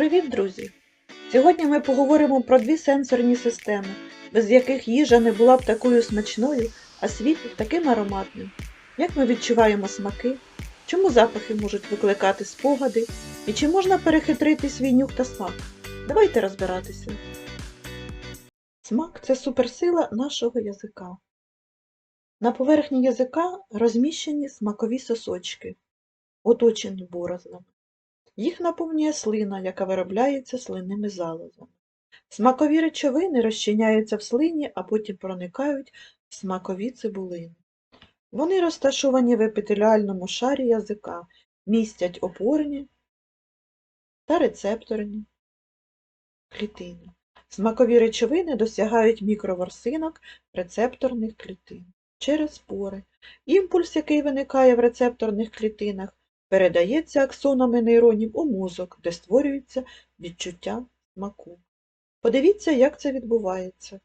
Привіт, друзі! Сьогодні ми поговоримо про дві сенсорні системи, без яких їжа не була б такою смачною, а світ таким ароматним. Як ми відчуваємо смаки, чому запахи можуть викликати спогади і чи можна перехитрити свій нюх та смак? Давайте розбиратися. Смак це суперсила нашого язика. На поверхні язика розміщені смакові сосочки, оточені борознами. Їх наповнює слина, яка виробляється слинними залозами. Смакові речовини розчиняються в слині, а потім проникають в смакові цибулини. Вони розташовані в епітеліальному шарі язика, містять опорні та рецепторні клітини. Смакові речовини досягають мікроворсинок рецепторних клітин через пори. Імпульс, який виникає в рецепторних клітинах, передається аксонами нейронів у мозок, де створюється відчуття смаку. Подивіться, як це відбувається.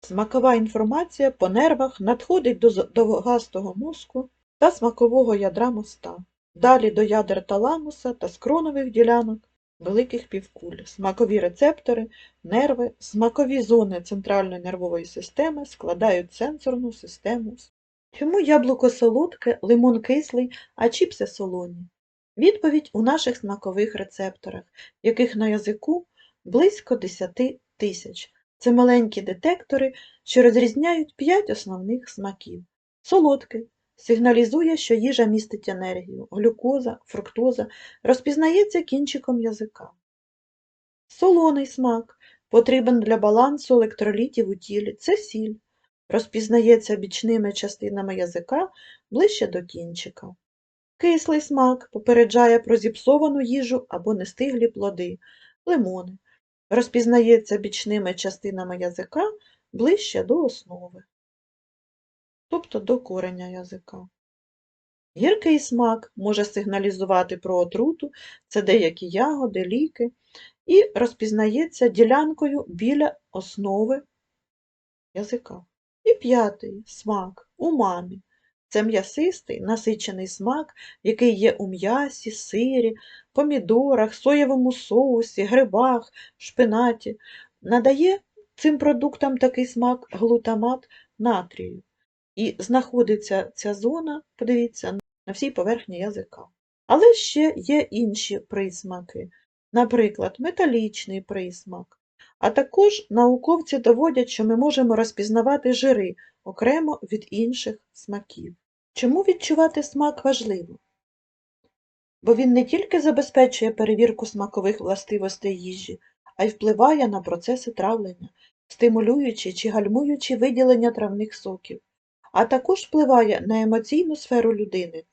Смакова інформація по нервах надходить до довгастого мозку та смакового ядра моста, далі до ядер таламуса та скронових ділянок великих півкуль, смакові рецептори, нерви, смакові зони центральної нервової системи складають сенсорну систему. Чому яблуко солодке, лимон кислий, а чіпси солоні? Відповідь у наших смакових рецепторах, яких на язику близько 10 тисяч. Це маленькі детектори, що розрізняють 5 основних смаків. Солодкий сигналізує, що їжа містить енергію, глюкоза, фруктоза розпізнається кінчиком язика. Солоний смак потрібен для балансу електролітів у тілі. Це сіль. Розпізнається бічними частинами язика ближче до кінчика. Кислий смак попереджає про зіпсовану їжу або нестиглі плоди. Лимони. Розпізнається бічними частинами язика ближче до основи, тобто до кореня язика. Гіркий смак може сигналізувати про отруту, це деякі ягоди, ліки, і розпізнається ділянкою біля основи язика. І п'ятий смак умамі. Це м'ясистий, насичений смак, який є у м'ясі, сирі, помідорах, соєвому соусі, грибах, шпинаті. Надає цим продуктам такий смак глутамат натрію. І знаходиться ця зона, подивіться, на всій поверхні язика. Але ще є інші присмаки, наприклад, металічний присмак. А також науковці доводять, що ми можемо розпізнавати жири окремо від інших смаків. Чому відчувати смак важливо? Бо він не тільки забезпечує перевірку смакових властивостей їжі, а й впливає на процеси травлення, стимулюючи чи гальмуючи виділення травних соків, а також впливає на емоційну сферу людини.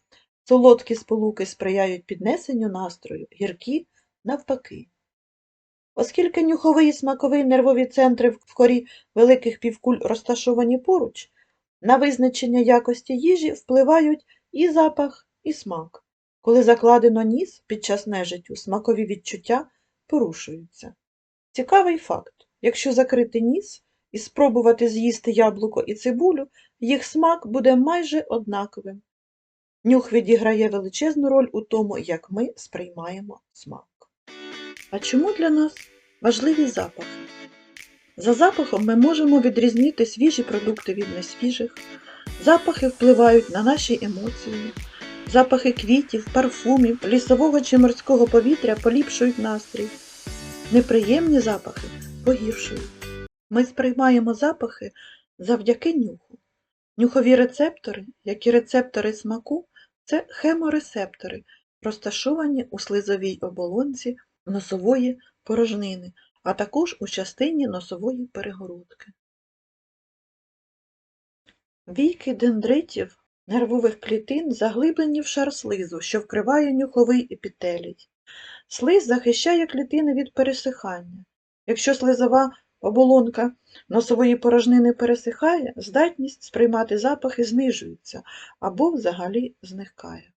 Солодкі сполуки сприяють піднесенню настрою, гіркі навпаки. Оскільки нюховий і смаковий нервові центри в корі великих півкуль розташовані поруч, на визначення якості їжі впливають і запах, і смак. Коли закладено ніс під час нежиттю, смакові відчуття порушуються. Цікавий факт: якщо закрити ніс і спробувати з'їсти яблуко і цибулю, їх смак буде майже однаковим. Нюх відіграє величезну роль у тому, як ми сприймаємо смак. А чому для нас важливі запахи? За запахом ми можемо відрізнити свіжі продукти від несвіжих. Запахи впливають на наші емоції. Запахи квітів, парфумів, лісового чи морського повітря поліпшують настрій. Неприємні запахи погіршують. Ми сприймаємо запахи завдяки нюху. Нюхові рецептори, як і рецептори смаку, це хеморецептори, розташовані у слизовій оболонці носової порожнини, а також у частині носової перегородки. Війки дендритів нервових клітин заглиблені в шар слизу, що вкриває нюховий епітелій. Слиз захищає клітини від пересихання. Якщо слизова оболонка носової порожнини пересихає, здатність сприймати запахи знижується або взагалі зникає.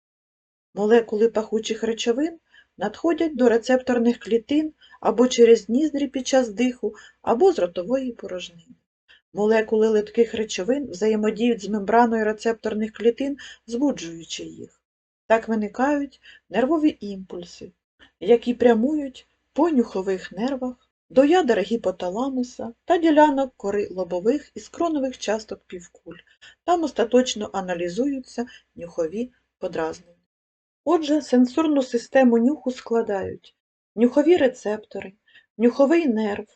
Молекули пахучих речовин надходять до рецепторних клітин або через ніздрі під час диху, або з ротової порожнини. Молекули литких речовин взаємодіють з мембраною рецепторних клітин, збуджуючи їх. Так виникають нервові імпульси, які прямують по нюхових нервах до ядер гіпоталамуса та ділянок кори лобових і скронових часток півкуль. Там остаточно аналізуються нюхові подразнення. Отже, сенсорну систему нюху складають нюхові рецептори, нюховий нерв,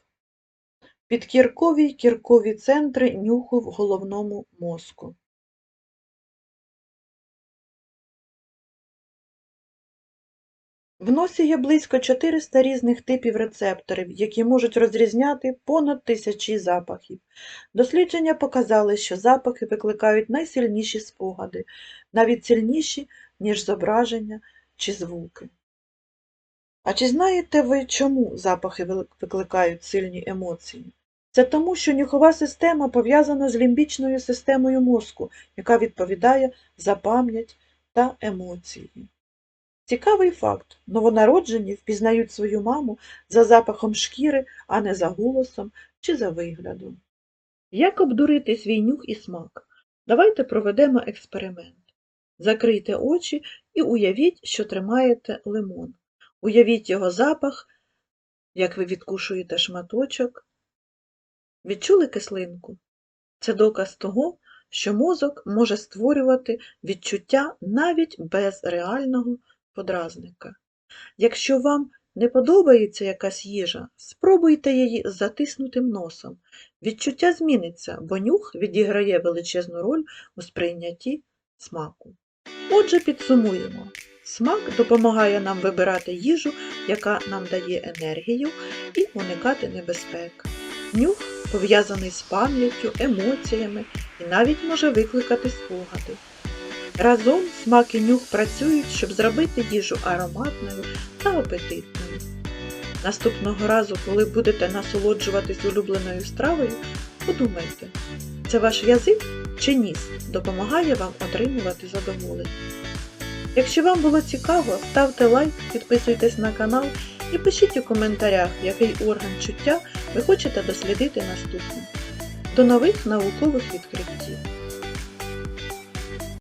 підкіркові й кіркові центри нюху в головному мозку. В носі є близько 400 різних типів рецепторів, які можуть розрізняти понад тисячі запахів. Дослідження показали, що запахи викликають найсильніші спогади, навіть сильніші, ніж зображення чи звуки. А чи знаєте ви, чому запахи викликають сильні емоції? Це тому, що нюхова система пов'язана з лімбічною системою мозку, яка відповідає за пам'ять та емоції. Цікавий факт. Новонароджені впізнають свою маму за запахом шкіри, а не за голосом чи за виглядом. Як обдурити свій нюх і смак? Давайте проведемо експеримент. Закрийте очі і уявіть, що тримаєте лимон. Уявіть його запах, як ви відкушуєте шматочок. Відчули кислинку? Це доказ того, що мозок може створювати відчуття навіть без реального подразника. Якщо вам не подобається якась їжа, спробуйте її з затиснутим носом. Відчуття зміниться, бо нюх відіграє величезну роль у сприйнятті смаку. Отже, підсумуємо. Смак допомагає нам вибирати їжу, яка нам дає енергію, і уникати небезпек. Нюх пов'язаний з пам'яттю, емоціями і навіть може викликати спогади. Разом смак і нюх працюють, щоб зробити їжу ароматною та апетитною. Наступного разу, коли будете насолоджуватись улюбленою стравою, подумайте, це ваш язик чи ніс допомагає вам отримувати задоволення. Якщо вам було цікаво, ставте лайк, підписуйтесь на канал і пишіть у коментарях, який орган чуття ви хочете дослідити наступним. До нових наукових відкриттів!